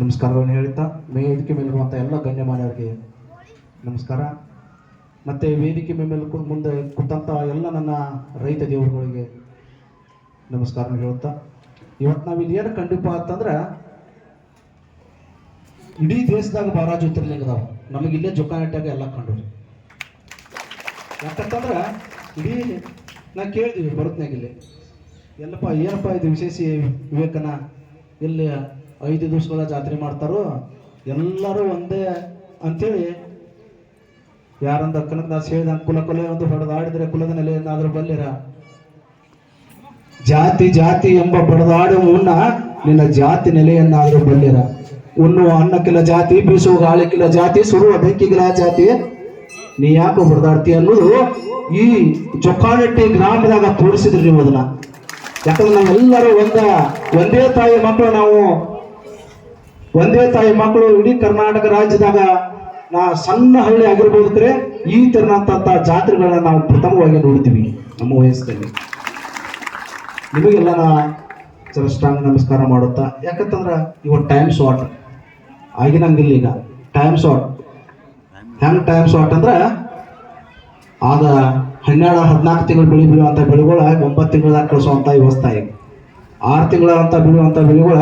ನಮಸ್ಕಾರಗಳನ್ನು ಹೇಳ್ತಾ ವೇದಿಕೆ ಮೇಲಿರುವಂಥ ಎಲ್ಲ ಗಣ್ಯಮಾನ್ಯರಿಗೆ ನಮಸ್ಕಾರ. ಮತ್ತು ವೇದಿಕೆ ಮೇಲೆ ಮುಂದೆ ಕೂತಂಥ ಎಲ್ಲ ನನ್ನ ರೈತ ದೇವರುಗಳಿಗೆ ನಮಸ್ಕಾರ ಹೇಳುತ್ತಾ ಇವತ್ತು ನಾವು ಇಲ್ಲಿ ಏನು ಕಂಡಿಪ್ಪ ಅಂತಂದ್ರೆ, ಇಡೀ ದೇಶದಾಗ ಬಾರಾ ಜ್ಯೋತಿರ್ಲಿಂಗ ಅದಾವ ನಮಗೆ ಇಲ್ಲೇ ಜೋಕಾನಟ್ಟಾಗ ಎಲ್ಲ ಕಂಡು ಯಾಕಂತಂದ್ರೆ, ಇಡೀ ನಾ ಕೇಳಿದ್ವಿ ಭರತ್ನಾಗ ಇಲ್ಲಿ ಎಲ್ಲಪ್ಪ, ಏನಪ್ಪ ಇದು ವಿಶೇಷ ವಿವೇಕನ ಇಲ್ಲಿ ಐದು ದಿವಸಗಳ ಜಾತ್ರೆ ಮಾಡ್ತಾರೋ, ಎಲ್ಲರೂ ಒಂದೇ ಅಂತೇಳಿ. ಯಾರಂದ ಕನಕದಾಸ ಹೇಳಿದ ಕುಲ ಕೊಲೆ ಒಂದು ಹೊಡೆದಾಡಿದ್ರೆ ಕುಲದ ನೆಲೆಯನ್ನಾದ್ರೂ ಬಲ್ಲಿರ ಜಾತಿ ಜಾತಿ ಎಂಬ ಬಡದಾಡುವ ಮುನ್ನ ನಿನ್ನ ಜಾತಿ ನೆಲೆಯನ್ನಾದರೂ ಬಲ್ಲಿರ ಉಣ್ಣುವ ಅನ್ನಕ್ಕಿಲ್ಲ ಜಾತಿ, ಬೀಸುವ ಗಾಳಿಕ್ಕಿಲ್ಲ ಜಾತಿ, ಸುರುವ ಬೆಂಕಿಗಿಲ್ಲ ಜಾತಿ. ನೀ ಯಾಕೋ ಬಡದಾಡ್ತಿ ಅನ್ನೋದು ಈ ಜೊಕ್ಕಾನಟ್ಟಿ ಗ್ರಾಮದಾಗ ತೋರಿಸಿದ್ರಿ ನೀವು ಅದನ್ನ. ಯಾಕಂದ್ರೆ ನಾವೆಲ್ಲರೂ ಒಂದ, ಒಂದೇ ತಾಯಿ ಮಕ್ಕಳು ನಾವು. ಒಂದೇ ತಾಯಿ ಮಕ್ಕಳು ಇಡೀ ಕರ್ನಾಟಕ ರಾಜ್ಯದಾಗ ನಾ ಸಣ್ಣ ಹಳ್ಳಿ ಆಗಿರ್ಬೋದು ಕರೆ ಈ ತೆರನಂತ ಜಾತ್ರೆಗಳನ್ನ ನಾವು ಪ್ರಥಮವಾಗಿ ನೋಡ್ತೀವಿ ನಮ್ಮ ವಯಸ್ಸಲ್ಲಿ. ನಿಮಗೆಲ್ಲ ನಾ ಸ್ಟ್ರಾಂಗ್ ನಮಸ್ಕಾರ ಮಾಡುತ್ತಾ? ಯಾಕಂತಂದ್ರೆ ಇವತ್ತು ಟೈಮ್ ಶಾರ್ಟ್ ಆಗಿನಂಗಿಲ್ಲ ಈಗ ಟೈಮ್ ಶಾರ್ಟ್ ಹೆಂಗ್ ಟೈಮ್ ಶಾರ್ಟ್ ಅಂದ್ರೆ ಆಗ ಹನ್ನೆರಡು, ಹದಿನಾಲ್ಕು ತಿಂಗಳು ಬೆಳಿ ಬೆಳೆಯುವಂಥ ಬೆಳೆಗಳ ಒಂಬತ್ತು ತಿಂಗಳದಾಗ ಕಳಿಸುವಂಥ ವ್ಯವಸ್ಥೆ ಈಗ ಆರು ತಿಂಗಳ ಅಂತ ಬೆಳೆಗಳ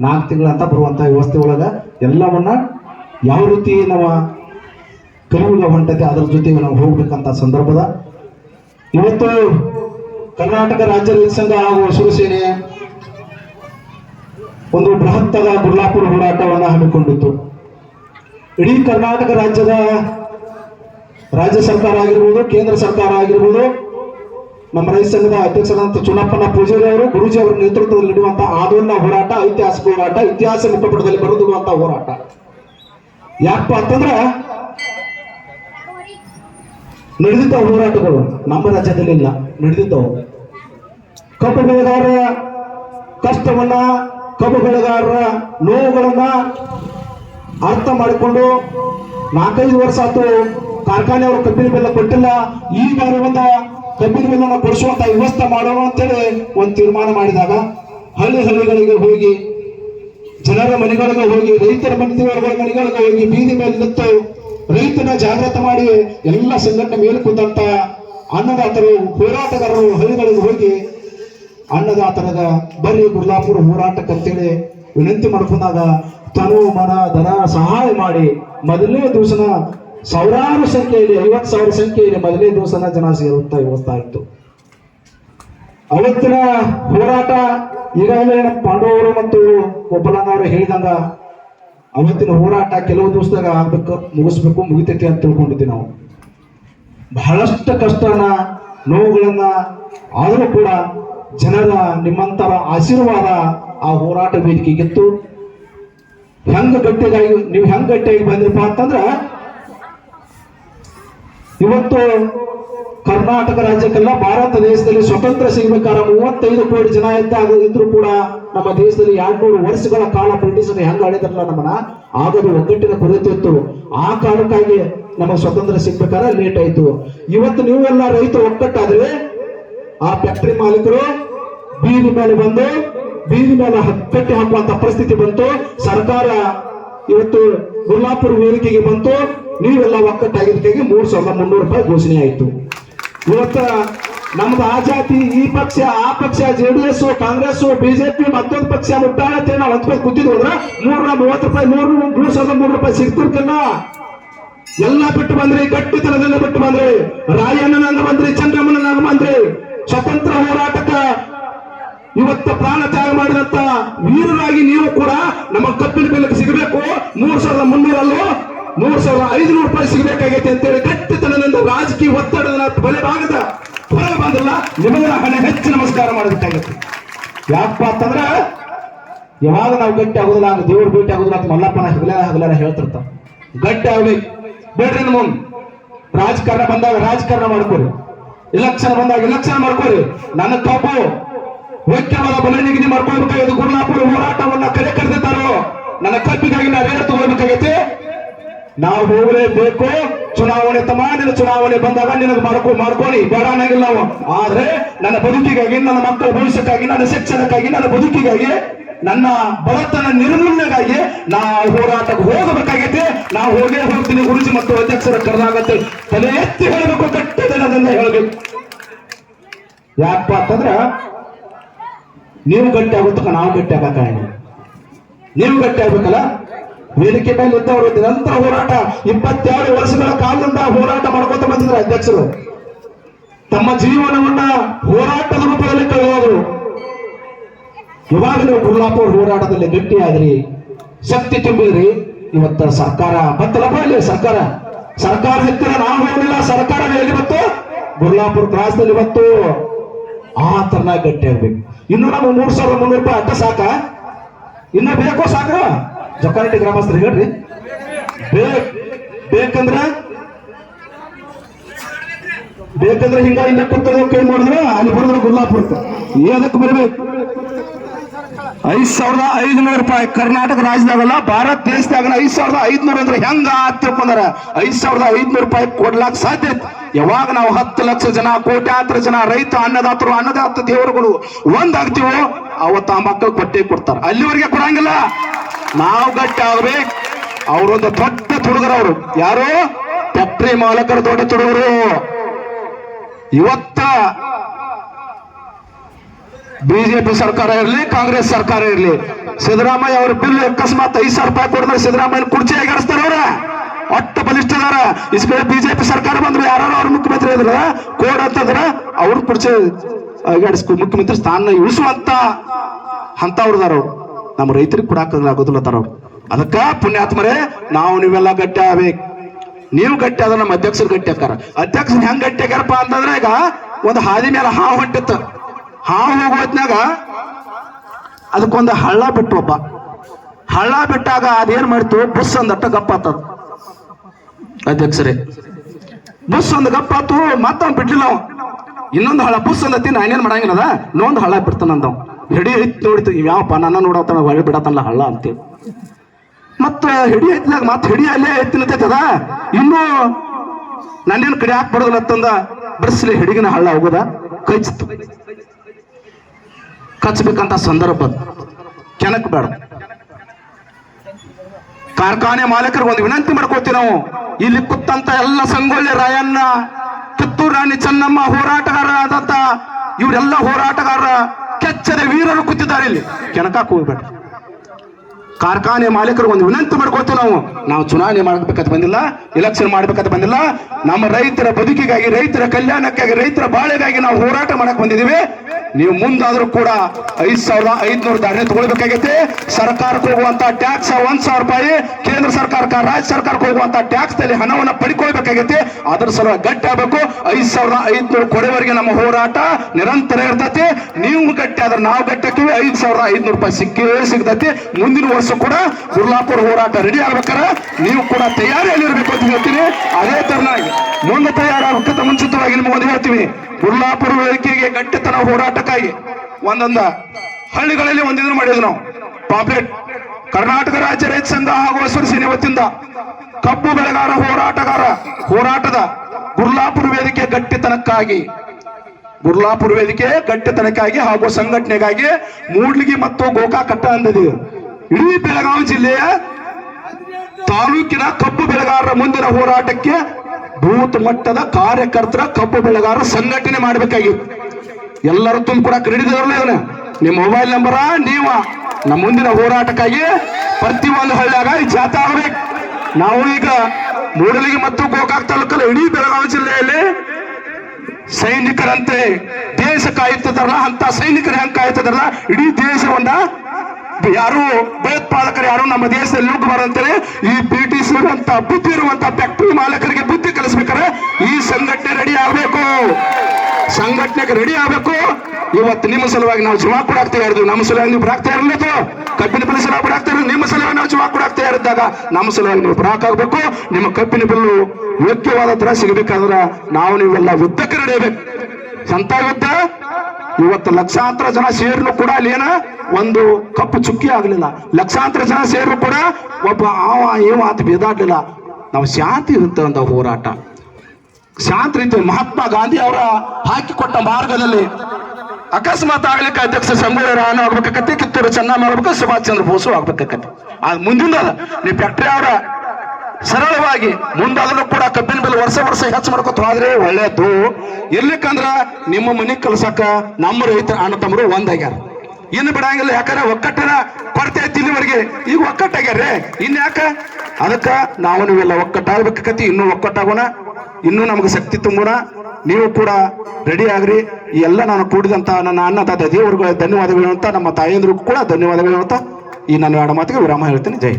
ನಾಲ್ಕು ತಿಂಗಳಂತ ಬರುವಂಥ ವ್ಯವಸ್ಥೆ ಒಳಗೆ ಎಲ್ಲವನ್ನ ಯಾವ ರೀತಿ ನಾವು ಕಲಿಯುಗ ಹೊಂಟತೆ ಅದರ ಜೊತೆಗೆ ನಾವು ಹೋಗ್ಬೇಕಂತ ಸಂದರ್ಭದ ಇವತ್ತು ಕರ್ನಾಟಕ ರಾಜ್ಯ ರೈತ ಸಂಘ ಹಾಗೂ ಶಿವಸೇನೆ ಒಂದು ಬೃಹತ್ತದ ಗುರ್ಲಾಪುರ ಹೋರಾಟವನ್ನು ಹಮ್ಮಿಕೊಂಡಿತ್ತು. ಇಡೀ ಕರ್ನಾಟಕ ರಾಜ್ಯದ ರಾಜ್ಯ ಸರ್ಕಾರ ಆಗಿರ್ಬೋದು, ಕೇಂದ್ರ ಸರ್ಕಾರ ಆಗಿರ್ಬೋದು ನಮ್ಮ ರೈತ ಸಂಘದ ಅಧ್ಯಕ್ಷರಾದಂಥ ಚುನಪ್ಪನ ಪೂಜಾರಿ ಅವರು, ಗುರುಜಿ ಅವರ ನೇತೃತ್ವದಲ್ಲಿ ನಡೆಯುವಂತಹ ಆಂದೋಲನ ಹೋರಾಟ ಐತಿಹಾಸಿಕ ಹೋರಾಟ, ಇತಿಹಾಸ ಮುಖಪಟದಲ್ಲಿ ಬರೆದಿರುವಂತಹ ಹೋರಾಟ. ಯಾಕಪ್ಪ ಅಂತಂದ್ರೆ ನಡೆದಿದ್ದ ಹೋರಾಟಗಳು ನಮ್ಮ ರಾಜ್ಯದಲ್ಲಿ ಇಲ್ಲ, ನಡೆದಿದ್ದವು. ಕಬ್ಬು ಬೆಳೆಗಾರರ ಕಷ್ಟವನ್ನ, ಕಬ್ಬು ಬೆಳೆಗಾರರ ನೋವುಗಳನ್ನ ಅರ್ಥ ಮಾಡಿಕೊಂಡು ನಾಲ್ಕೈದು ವರ್ಷ ಆತು ಕಾರ್ಖಾನೆ ಅವರು ಕಬ್ಬಿನ ಬೆಲ್ಲ ಕೊಟ್ಟಿಲ್ಲ. ಈ ಬಾರಿ ಒಂದು ಕಬ್ಬಿನ ಮಿಲ್ಲನ್ನು ಕೊಡಿಸುವಂತ ವ್ಯವಸ್ಥೆ ಮಾಡೋಣ ಅಂತೇಳಿ ಒಂದು ತೀರ್ಮಾನ ಮಾಡಿದಾಗ ಹಳ್ಳಿ ಹಳ್ಳಿಗಳಿಗೆ ಹೋಗಿ, ಜನರ ಮನೆಗಳಿಗೆ ಹೋಗಿ, ರೈತರ ಮನೆಗಳ ಮನೆಗಳಿಗೆ ಹೋಗಿ ಬೀದಿ ಮೇಲೆ ನಿಂತು ರೈತನ ಜಾಗೃತ ಮಾಡಿ ಎಲ್ಲ ಸಂಘಟನೆ ಮೇಲೆ ಕುಂತ ಅನ್ನದಾತರು, ಹೋರಾಟಗಾರರು ಹಳ್ಳಿಗಳಿಗೆ ಹೋಗಿ ಅನ್ನದಾತರದ ಬರೀ ಗುರ್ಲಾಪುರ ಹೋರಾಟಕ್ಕಂತೇಳಿ ವಿನಂತಿ ಮಾಡ್ಕೊಂಡಾಗ ತನು ಮನ ಧನ ಸಹಾಯ ಮಾಡಿ ಮೊದಲನೇ ದಿವಸನ ಸಾವಿರಾರು ಸಂಖ್ಯೆಯಲ್ಲಿ ಐವತ್ತು ಸಾವಿರ ಸಂಖ್ಯೆಯಲ್ಲಿ ಮೊದಲನೇ ದಿವಸನ ಜನ ಸೇರುತ್ತಾ ವ್ಯವಸ್ಥೆ ಇತ್ತು. ಅವತ್ತಿನ ಹೋರಾಟ ಈಗಾಗಲೇ ನಮ್ಮ ಪಾಂಡವರು ಮತ್ತು ಒಬ್ಬಲಂಗ ಹೇಳಿದಂಗ ಅವತ್ತಿನ ಹೋರಾಟ ಕೆಲವು ದಿವಸದಾಗ ಆಗ್ಬೇಕು, ಮುಗಿಸ್ಬೇಕು, ಮುಗಿತೈತಿ ಅಂತ ತಿಳ್ಕೊಂಡಿದ್ವಿ ನಾವು. ಬಹಳಷ್ಟು ಕಷ್ಟನ, ನೋವುಗಳನ್ನ ಆದರೂ ಕೂಡ ಜನರ ನಿಮ್ಮಂತರ ಆಶೀರ್ವಾದ ಆ ಹೋರಾಟ ವೇದಿಕೆಗಿತ್ತು ಹೆಂಗ ಗಟ್ಟಿಗಾಗಿ ನೀವು ಹೆಂಗ್ ಗಟ್ಟಿಯಾಗಿ ಬಂದ್ರಪ್ಪ ಅಂತಂದ್ರ ಇವತ್ತು ಕರ್ನಾಟಕ ರಾಜ್ಯಕ್ಕೆಲ್ಲ ಭಾರತ ದೇಶದಲ್ಲಿ ಸ್ವತಂತ್ರ ಸಿಗ್ಬೇಕಾರ ಮೂವತ್ತೈದು ಕೋಟಿ ಜನ ಇದ್ದಾಗ ಇದ್ರು ಕೂಡ ನಮ್ಮ ದೇಶದಲ್ಲಿ ಎರಡ್ನೂರು ವರ್ಷಗಳ ಕಾಲ ಬ್ರಿಟಿಷರು ಹೆಂಗ ಆಳಿದ್ರಲ್ಲ ನಮ್ಮನ್ನ? ಆಗದು ಒಗ್ಗಟ್ಟಿನ ಕೊರತೆ ಇತ್ತು. ಆ ಕಾರಣಕ್ಕಾಗಿ ನಮ್ಮ ಸ್ವತಂತ್ರ ಸಿಗ್ಬೇಕಾದ್ರೆ ಲೇಟ್ ಆಯ್ತು. ಇವತ್ತು ನೀವೆಲ್ಲ ರೈತರು ಒಗ್ಗಟ್ಟಾದ್ರೆ ಆ ಫ್ಯಾಕ್ಟರಿ ಮಾಲೀಕರು ಬೀದಿ ಮೇಲೆ ಬಂದು, ಬೀದಿ ಮೇಲೆ ಹಕ್- ಕಟ್ಟಿ ಹಾಕುವಂತ ಪರಿಸ್ಥಿತಿ ಬಂತು. ಸರ್ಕಾರ ಇವತ್ತು ಗುರ್ಲಾಪುರ ವೇದಿಕೆಗೆ ಬಂತು. ನೀವೆಲ್ಲ ಒಕ್ಕಟ್ಟಾಗಿದ್ದಕ್ಕೆ ಮೂರು ಸಾವಿರದ ಮುನ್ನೂರು ರೂಪಾಯಿ ಘೋಷಣೆ ಆಯ್ತು. ಇವತ್ತ ನಮ್ದು ಆ ಜಾತಿ, ಈ ಪಕ್ಷ, ಆ ಪಕ್ಷ ಜೆಡಿಎಸ್ ಕಾಂಗ್ರೆಸ್ ಬಿಜೆಪಿ ಮತ್ತೊಂದು ಪಕ್ಷ ಮುಟ್ಟಾಳ ನಾವು ಹತ್ಕೊಂಡು ಕೂತಿದ್ವಿ ಮೂರ್ನ ಮೂವತ್ತು ರೂಪಾಯಿ, ಮೂರು ಮೂರ್ ಸಾವಿರದ ಮೂರು ರೂಪಾಯಿ ಸಿಗ್ತಿರ್ತಲ್ಲ ಎಲ್ಲ ಬಿಟ್ಟು ಬಂದ್ರಿ, ಗಟ್ಟಿತನದಿಂದ ಬಿಟ್ಟು ಬಂದ್ರಿ. ರಾಯಣ್ಣನಂಗ ಬಂದ್ರಿ, ಚಂದ್ರಮ್ಮನಂಗ ಬಂದ್ರಿ. ಸ್ವತಂತ್ರ ಹೋರಾಟಕ್ಕ ಇವತ್ತ ಪ್ರಾಣ ತ್ಯಾಗ ಮಾಡಿದಂತ ವೀರರಾಗಿ ನೀವು ಕೂಡ ನಮ್ಮ ಕಪ್ಪಿನ ಬೆಲೆಗೆ ಸಿಗಬೇಕು. ಮೂರ್ ಐದು ನೂರು ರೂಪಾಯಿ ಸಿಗಬೇಕಾಗೈತೆ ಅಂತೇಳಿ ಗಟ್ಟಿತನದಿಂದ ರಾಜಕೀಯ ಒತ್ತಡದ ಬಲೆ ಭಾಗದ ಹೊರ ಬಂದಿಲ್ಲ ನಿಮಗೆ ಹಣ ಹೆಚ್ಚು ನಮಸ್ಕಾರ ಮಾಡಬೇಕಾಗತ್ತೆ. ಯಾಕಪ್ಪ ಅಂತಂದ್ರೆ, ಯಾವಾಗ ನಾವು ಗಟ್ಟಿ ಆಗೋದಿಲ್ಲ, ಅಂದ್ರೆ ದೇವ್ರ ಭೇಟಿ ಆಗೋದಿಲ್ಲ ಅಂತ ಮಲ್ಲಪ್ಪನ ಹಗಲ ಹಗಲ ಹೇಳ್ತಿರ್ತಾವ ಗಟ್ಟಿ ಆಗ್ಬೇಕು. ಬೇಡ್ರಿ ನಮ್ಮ ರಾಜಕಾರಣ ಬಂದಾಗ ರಾಜಕಾರಣ ಮಾಡ್ಕೋರಿ. ಇಲೆಕ್ಷನ್ ಬಂದಾಗ ಇಲೆಕ್ಷನ್ ಮಾಡ್ಕೋರಿ. ನನ್ನ ಕಬ್ಬು ವೈಕ್ಯವಾದ ಬಲ ನಿಗದಿ ಮಾಡ್ಕೊಳ್ಬೇಕಾಗಿದೆ ಗುರುನಾಪುರ ಹೋರಾಟವನ್ನ ಕರೆ ಕರೆದಿದ್ದಾರೋ, ನನ್ನ ನಾ ಏನು ತಗೊಳ್ಬೇಕಾಗೈತೆ? ನಾವು ಹೋಗಲೇಬೇಕು. ಚುನಾವಣೆ ತಮಾನಿನ ಚುನಾವಣೆ ಬಂದಾಗ ನಿನಗೆ ಮಾಡ್ಕೊ ಮಾಡ್ಕೊಳ್ಳಿ ಬೇಡ ನಾವು ಆದ್ರೆ ನನ್ನ ಬದುಕಿಗಾಗಿ, ನನ್ನ ಮಕ್ಕಳ ಭವಿಷ್ಯಕ್ಕಾಗಿ, ನನ್ನ ಶಿಕ್ಷಣಕ್ಕಾಗಿ, ನನ್ನ ಬದುಕಿಗಾಗಿ, ನನ್ನ ಬಡತನ ನಿರ್ಮೂಲನೆಗಾಗಿ ನಾವು ಹೋರಾಟಕ್ಕೆ ಹೋಗಬೇಕಾಗೈತೆ. ನಾವು ಹೋಗೇ ಹೋಗ್ತೀನಿ ಗುರುಜಿ ಮತ್ತು ಅಧ್ಯಕ್ಷರ ಕರೆದಾಗತ್ತೆ. ತಲೆ ಎತ್ತಿ ಹೇಳಬೇಕು, ಗಟ್ಟಿ ದಿನದಿಂದ ಹೇಳಬೇಕು. ಯಾಕಪ್ಪ ಅಂತಂದ್ರ, ನೀವು ಗಟ್ಟಿ ಆಗುತ್ತಕ್ಕ ನಾವು ಗಟ್ಟಿ ಆಗಕ್ಕ ನೀವು ಗಟ್ಟಿ ಆಗ್ಬೇಕಲ್ಲ? ವೇದಿಕೆ ಮೇಲೆ ಇದ್ದವರು ನಿರಂತರ ಹೋರಾಟ, ಇಪ್ಪತ್ತೆರಡು ವರ್ಷಗಳ ಕಾಲದಿಂದ ಹೋರಾಟ ಮಾಡ್ಕೊತ ಬಂದಿದ್ರು ಅಧ್ಯಕ್ಷರು. ತಮ್ಮ ಜೀವನವನ್ನ ಹೋರಾಟದ ರೂಪದಲ್ಲಿ ಕಳೆಯೋರು ಇವಾಗ ನೀವು ಗುರುಲಾಪುರ ಹೋರಾಟದಲ್ಲಿ ಗಟ್ಟಿಯಾದ್ರಿ. ಶಕ್ತಿ ತುಂಬಿದ್ರಿ. ಇವತ್ತ ಸರ್ಕಾರ ಬತ್ತಲಪ್ಪ ಇಲ್ಲಿ ಸರ್ಕಾರ. ಸರ್ಕಾರ ಹತ್ತಿರ ನಾವು ಹೋಗಲಿಲ್ಲ ಸರ್ಕಾರ ಎಲ್ಲಿ ಬಂತು ಗುರುಲಾಪುರ ಕ್ರಾಸ್ದಲ್ಲಿ ಇವತ್ತು ಆ ತರನ ಗಟ್ಟಿ ಆಗ್ಬೇಕು ಇನ್ನು ನಮ್ಮ ಮೂರ್ ಸಾವಿರದ ಮುನ್ನೂರು ರೂಪಾಯಿ ಅಟ್ಟ ಸಾಕ? ಇನ್ನೂ ಬೇಕೋ ಸಾಕ? ಜೊಕಾಲಿಟಿ ಗ್ರಾಮಸ್ಥರು ಹೇಳ್ರಿ. ಬೇಕ್ ಬೇಕಂದ್ರ ಬೇಕಂದ್ರೆ ಹಿಂಗ ಇಲ್ಲ ಕುತ್ತದ ಕೈ ಮಾಡಿದ್ರೆ ಅಲ್ಲಿ ಬರೋದ್ರ ಗುಲ್ಲಾಪುರಕ್ಕೆ. ಏನಕ್ಕೆ ಬರಬೇಕು? ಐದ್ ಸಾವಿರದ ಐದ್ನೂರು ರೂಪಾಯಿ ಕರ್ನಾಟಕ ರಾಜ್ಯದಾಗಲ್ಲ, ಭಾರತ ದೇಶದಾಗ ಐದ್ ಸಾವಿರದ ಐದ್ನೂರ ಅಂದ್ರೆ ಹೆಂಗ ತಿಳ್ಕೊಂಡಾರ ಐದ್ ಸಾವಿರದ ಐದ್ನೂರು ರೂಪಾಯಿ ಕೊಡ್ಲಾಕ್ ಸಾಧ್ಯ. ಯಾವಾಗ ನಾವು ಹತ್ತು ಲಕ್ಷ ಜನ, ಕೋಟ್ಯಾಂತರ ಜನ, ರೈತ, ಅನ್ನದಾತರು, ಅನ್ನದಾತ ದೇವರುಗಳು ಒಂದಾಗ್ತೀವೋ, ಅವತ್ತು ಆ ಮಕ್ಕಳು ಕೊಟ್ಟೆ ಕೊಡ್ತಾರೆ. ಅಲ್ಲಿವರೆಗೆ ಕೊಡಂಗಿಲ್ಲ. ನಾವು ಗಟ್ಟಿ ಆಗ್ಬೇಕು ಅವರೊಂದು ದೊಡ್ಡ ತುಡುಗರವರು ಯಾರು? ಪಟ್ರಿ ಮಾಲಕರ ದೊಡ್ಡ ತುಡುಗರು. ಇವತ್ತ ಬಿಜೆಪಿ ಸರ್ಕಾರ ಇರಲಿ, ಕಾಂಗ್ರೆಸ್ ಸರ್ಕಾರ ಇರಲಿ, ಸಿದ್ದರಾಮಯ್ಯ ಅವ್ರ ಬಿಲ್ ಅಕಸ್ಮಾತ್ ಐದು ಸಾವಿರ ರೂಪಾಯಿ ಕೊಡಿದ್ರೆ ಸಿದ್ದರಾಮಯ್ಯ ಕುರ್ಚಿ ಹೇಗಾಡಿಸ್ತಾರ ಅವ್ರ. ಒಟ್ಟ ಬಲಿಷ್ಠ ಅದಾರ ಇಸ್ ಬೇರೆ ಬಿಜೆಪಿ ಸರ್ಕಾರ ಬಂದ್ರು ಯಾರು ಅವ್ರ ಮುಖ್ಯಮಂತ್ರಿ ಇದ್ರ ಕೋಡ್ ಅಂತಂದ್ರ ಅವ್ರ ಕುರ್ಚಿ ಮುಖ್ಯಮಂತ್ರಿ ಸ್ಥಾನ ಇಳಿಸುವಂತ ಅಂತವ್ರದಾರ ಅವ್ರು. ನಮ್ಮ ರೈತರಿಗೆ ಕೊಡಾಕ ಆಗೋದಿಲ್ಲತ್ತಾರ ಅವ್ರು ಅದಕ್ಕ ಪುಣ್ಯಾತ್ಮರೇ, ನಾವು ನೀವೆಲ್ಲ ಗಟ್ಟಿ ಆಗ್ಬೇಕು. ನೀವು ಗಟ್ಟಿ ಆದ್ರೆ ನಮ್ಮ ಅಧ್ಯಕ್ಷರು ಗಟ್ಟಿ ಹಾಕಾರ ಅಧ್ಯಕ್ಷರು ಹೆಂಗ್ ಗಟ್ಟಿ ಆಗ್ಯಾರಪ್ಪ ಅಂತಂದ್ರೆ ಈಗ ಒಂದು ಹಾದಿ ಮೇಲೆ ಹಾವು ಹೊಂಟಿತ್ತು. ಹಾವು ಹೋಗೋ ಹೊತ್ನ್ಯಾಗ ಅದಕ್ಕೊಂದು ಹಳ್ಳ ಬಿಟ್ಟು ಒಬ್ಬ. ಹಳ್ಳ ಬಿಟ್ಟಾಗ ಅದೇನ್ ಮಾಡ್ತು? ಬುಸ್ ಅಂದಟ್ಟ ಗಪ್ಪಾತದ ಅಧ್ಯಕ್ಷರೇ. ಬುಸ್ ಒಂದು ಗಪ್ಪಾತು ಮತ್ತವ್ ಬಿಡ್ಲಿಲ್ಲ ಅವ. ಇನ್ನೊಂದು ಹಳ್ಳ, ಬುಸ್ ಅಂದತಿ ನಾನೇನ್ ಮಾಡಂಗಿಲ್ಲದ ಇನ್ನೊಂದು ಹಳ್ಳ ಬಿಡ್ತಾನಂದವ್. ಹಿಡಿ ಹಿತ್ತು ನೋಡಿತು ಯಾವಪ್ಪ ನನ್ನ ನೋಡತ್ತಾನ ಹೊಳೆ ಬಿಡತ್ತಲ್ಲ ಹಳ್ಳ ಅಂತೀವಿ. ಮತ್ತ ಹಿಡಿ ಐತ್ಲಾಗ ಮತ್ತೆ ಹಿಡಿ ಅಲ್ಲೇ ಎತ್ತಿನತೈತದ ಇನ್ನೂ ನನ್ನೇನು ಕಡೆ ಹಾಕ್ಬಾರ್ದಲ್ಲ ಅಂತಂದ ಬಿಡಿಸ್ಲಿ ಹಿಡಿಗಿನ ಹಳ್ಳ ಹೋಗೋದ? ಕಚ್ತು ಕಚ್ಬೇಕಂತ ಸಂದರ್ಭ. ಕೆನಕ್ ಬೇಡ. ಕಾರ್ಖಾನೆ ಮಾಲೀಕರಿಗೆ ಒಂದು ವಿನಂತಿ ಮಾಡ್ಕೋತೀವಿ ನಾವು. ಇಲ್ಲಿ ಕುತ್ತಂತ ಎಲ್ಲ ಸಂಗೊಳ್ಳಿ ರಾಯಣ್ಣ ಕಿತ್ತೂರು ರಾಣಿ ಚೆನ್ನಮ್ಮ ಹೋರಾಟಗಾರ ಆದಂತ ಇವರೆಲ್ಲ ಹೋರಾಟಗಾರ ಕೆಚ್ಚದ ವೀರರು ಕೂತಿದ್ದಾರೆ ಇಲ್ಲಿ. ಕೆನಕಾಕ್ ಹೋಗ್ಬೇಡ ಕಾರ್ಖಾನೆ ಮಾಲೀಕರು ಒಂದು ವಿನಂತಿ ಮಾಡ್ಕೊತೀವಿ ನಾವು. ನಾವು ಚುನಾವಣೆ ಮಾಡ್ಬೇಕಂತ ಬಂದಿಲ್ಲ ಎಲೆಕ್ಷನ್ ಮಾಡ್ಬೇಕಂತ ಬಂದಿಲ್ಲ. ನಮ್ಮ ರೈತರ ಬದುಕಿಗಾಗಿ, ರೈತರ ಕಲ್ಯಾಣಕ್ಕಾಗಿ, ರೈತರ ಬಾಳೆಗಾಗಿ ನಾವು ಹೋರಾಟ ಮಾಡಕ್ ಬಂದಿದ್ದೀವಿ. ನೀವು ಮುಂದಾದ್ರೂ ಕೂಡ ಐದ್ ಸಾವಿರದ ಐದ್ನೂರು ದಾರಿ ತಗೊಳ್ಬೇಕಾಗೈತೆ. ಸರ್ಕಾರಕ್ಕೆ ಹೋಗುವಂತ ಟ್ಯಾಕ್ಸ್ ಒಂದ್ ಸಾವಿರ ರೂಪಾಯಿ, ಕೇಂದ್ರ ಸರ್ಕಾರಕ್ಕೆ, ರಾಜ್ಯ ಸರ್ಕಾರಕ್ಕೆ ಹೋಗುವಂತ ಟ್ಯಾಕ್ಸ್ ಅಲ್ಲಿ ಹಣವನ್ನ ಪಡ್ಕೊಳ್ಬೇಕಾಗೈತೆ. ಅದ್ರ ಸಲುವಾಗಿ ಗಟ್ಟಿ ಆಗ್ಬೇಕು. ಐದ್ ಸಾವಿರದ ಐದ್ನೂರು ಕೊಡೆವರೆಗೆ ನಮ್ಮ ಹೋರಾಟ ನಿರಂತರ ಇರ್ತೈತಿ. ನೀವು ಗಟ್ಟಿ ಆದ್ರೆ ನಾವು ಗಟ್ಟಿ ಹಾಕಿವಿ ಐದ್ ಸಾವಿರದ ಐದ್ನೂರು ರೂಪಾಯಿ ಸಿಕ್ಕೇ ಸಿಗ್ತೈತಿ. ಮುಂದಿನ ವರ್ಷ ಕೂಡ ಗುರ್ಲಾಪುರ ಹೋರಾಟ ರೆಡಿ ಆಗ್ಬೇಕಾರ. ನೀವು ಕೂಡ ತಯಾರಿಯಲ್ಲಿ ಇರಬೇಕು ಅಂತ ಹೇಳ್ತೀನಿ. ಅದೇ ತರನಾಗಿ ಮುಂದೆ ತಯಾರಾಗುತ್ತ ಮುಂಚಿತವಾಗಿ ಒಂದು ಹೇಳ್ತೀವಿ. ಗುರ್ಲಾಪುರ ವೇದಿಕೆಗೆ ಗಟ್ಟಿತನ ಹೋರಾಟಕ್ಕಾಗಿ ಒಂದೊಂದ ಹಳ್ಳಿಗಳಲ್ಲಿ ಒಂದಿದ್ರು ಮಾಡಿದ್ರು ನಾವು. ಪಾಪ್ಲೆಟ್. ಕರ್ನಾಟಕ ರಾಜ್ಯ ರೈತ ಸಂಘ ಹಾಗೂ ಹಸಿರು ಸೇನೆ ಕಬ್ಬು ಬೆಳೆಗಾರ ಹೋರಾಟಗಾರ ಹೋರಾಟದ ಗುರ್ಲಾಪುರ ವೇದಿಕೆ ಗಟ್ಟಿತನಕ್ಕಾಗಿ ಗುರ್ಲಾಪುರ ವೇದಿಕೆ ಗಟ್ಟಿತನಕ್ಕಾಗಿ ಹಾಗೂ ಸಂಘಟನೆಗಾಗಿ ಮೂಡ್ಲಿಗಿ ಮತ್ತು ಗೋಕಾಕಟ್ಟ ಅಂದಿದೆ. ಇಡೀ ಬೆಳಗಾವಿ ಜಿಲ್ಲೆಯ ತಾಲೂಕಿನ ಕಬ್ಬು ಬೆಳೆಗಾರರ ಮುಂದಿನ ಹೋರಾಟಕ್ಕೆ ಬೂತ್ ಮಟ್ಟದ ಕಾರ್ಯಕರ್ತರ ಕಬ್ಬು ಬೆಳೆಗಾರರ ಸಂಘಟನೆ ಮಾಡಬೇಕಾಗಿತ್ತು. ಎಲ್ಲರೂ ಕೂಡ ಕ್ರೆಡಿಟ್ ನಿಮ್ಮ ಮೊಬೈಲ್ ನಂಬರ ನೀವ ನಮ್ಮ ಮುಂದಿನ ಹೋರಾಟಕ್ಕಾಗಿ ಪ್ರತಿ ಒಂದು ಹಳ್ಳಿಯಾಗ ಜಾಥಾ ಆಗ್ಬೇಕು. ನಾವು ಈಗ ಮೂಡಲಿಗೆ ಮತ್ತು ಗೋಕಾಕ್ ತಾಲೂಕಲ್ಲಿ ಇಡೀ ಬೆಳಗಾವಿ ಜಿಲ್ಲೆಯಲ್ಲಿ ಸೈನಿಕರಂತೆ ದೇಶ ಕಾಯುತ್ತಿದಾರಲ್ಲ ಅಂತ ಸೈನಿಕರು ಹೆಂಗ್ ಕಾಯುತ್ತಿದಾರಲ್ಲ ಇಡೀ ದೇಶವನ್ನ ಯಾರು ಭಯೋತ್ಪಾದಕರು ಯಾರು? ನಮ್ಮ ದೇಶದಲ್ಲಿ ನುಗ್ಗಬಾರಂತೇಳಿ ಈ ಬ್ರಿಟಿಷ್ ಅಂತ ಬುದ್ಧಿ ಇರುವಂತ ಫ್ಯಾಕ್ಟರಿ ಮಾಲಕರಿಗೆ ಬುದ್ಧಿ ಕಲಿಸ್ಬೇಕಾರೆ ಈ ಸಂಘಟನೆ ರೆಡಿ ಆಗ್ಬೇಕು. ಸಂಘಟನೆಗೆ ರೆಡಿ ಆಗ್ಬೇಕು. ಇವತ್ತು ನಿಮ್ಮ ಸಲುವಾಗಿ ನಾವು ಜೀವ ಕೂಡ ಆಗ್ತಾ ಇರೋದು. ನಮ್ಮ ಸಲುವಾಗಿ ನೀವು ಪ್ರಾಕ್ತಾ ಇರಲಿಲ್ಲ ಕಬ್ಬಿನ ಬಿಲ್ ಕೂಡ ಆಗ್ತಾ ಇರೋದು. ನಿಮ್ಮ ಸಲುವಾಗಿ ನಾವು ಜೀವ ಕೂಡ ಆಗ್ತಾ ನಮ್ಮ ಸಲುವಾಗಿ ನೀವು ಬ್ರಾಕ್ ಆಗ್ಬೇಕು. ನಿಮ್ಮ ಕಬ್ಬಿನ ಬಿಲ್ಲು ಯೋಗ್ಯವಾದ ತರ ಸಿಗಬೇಕಾದ್ರ ನಾವು ನೀವೆಲ್ಲ ಯುದ್ಧಕ್ಕೆ ನಡೆಯಬೇಕು. ಸಂತ ಯುದ್ಧ ಇವತ್ತು ಲಕ್ಷಾಂತರ ಜನ ಸೇರ್ನು ಕೂಡ ಅಲ್ಲಿ ಏನ ಒಂದು ಕಪ್ಪು ಚುಕ್ಕಿ ಆಗಲಿಲ್ಲ. ಲಕ್ಷಾಂತರ ಜನ ಸೇರ್ನು ಕೂಡ ಒಬ್ಬ ಆವ ಏ ಅಂತ ಬೇದಾಡ್ಲಿಲ್ಲ ನಾವು ಶಾಂತಿ ಇರುತ್ತಂತ ಹೋರಾಟ. ಶಾಂತಿ ರೀತಿ ಮಹಾತ್ಮ ಗಾಂಧಿ ಅವರ ಹಾಕಿಕೊಟ್ಟ ಮಾರ್ಗದಲ್ಲಿ ಅಕಸ್ಮಾತ್ ಆಗ್ಲಿಕ್ಕೆ ಅಧ್ಯಕ್ಷ ಸಂಗೊಳ್ಳಿ ರಾಯಣ್ಣ ಆಗ್ಬೇಕಾಗತ್ತೆ, ಕಿತ್ತೂರು ಚೆನ್ನಮ್ಮ ಆಗ್ಬೇಕು ಸುಭಾಷ್ ಚಂದ್ರ ಬೋಸು ಆಗ್ಬೇಕಾಗತ್ತೆ. ಅದು ಮುಂದಿನ ನೀವು ಫ್ಯಾಕ್ಟ್ರಿ ಅವರ ಸರಳವಾಗಿ ಮುಂದಾದ್ರೂ ಕೂಡ ಕಬ್ಬಿನ ಬೆಲೆ ವರ್ಷ ವರ್ಷ ಹೆಚ್ಚು ಮಾಡ್ಕೊತ ಹೋದ್ರೆ ಒಳ್ಳೇದು. ಎಲ್ಲಿಕಂದ್ರ ನಿಮ್ಮ ಮನೆ ಕಲ್ಸಕ ನಮ್ಮ ರೈತರ, ಅಣ್ಣ ತಮ್ಮರು ಒಂದಾಗ್ಯಾರ ಇನ್ನು ಬಿಡಂಗಿಲ್ಲ, ಯಾಕಂದ್ರೆ ಒಕ್ಕಟ್ಟಿನ ಕೊರತೆ ಐತಿ ಇಲ್ಲಿವರೆಗೆ. ಈಗ ಒಕ್ಕಟ್ಟಾಗ್ಯಾರ್ರಿ ಇನ್ ಯಾಕ? ಅದಕ್ಕ ನಾವು ನೀವೆಲ್ಲ ಒಕ್ಕಟ್ಟಾಗ್ಬೇಕಾಕತಿ ಇನ್ನೂ ಒಕ್ಕಟ್ಟಾಗೋಣ ಇನ್ನೂ ನಮ್ಗೆ ಶಕ್ತಿ ತುಂಬೋಣ. ನೀವು ಕೂಡ ರೆಡಿ ಆಗ್ರಿ. ಈ ಎಲ್ಲ ನಾನು ಕೂಡಿದಂತ ನನ್ನ ಅಣ್ಣ, ತಾತ, ದೇವರುಗಳ ಧನ್ಯವಾದಗಳು ಅಂತ, ನಮ್ಮ ತಾಯಂದ್ರಿಗೂ ಕೂಡ ಧನ್ಯವಾದಗಳು ಅಂತ ಈ ನನ್ನ ಮಾತಿಗೆ ವಿರಾಮ ಹೇಳ್ತೀನಿ. ಜೈ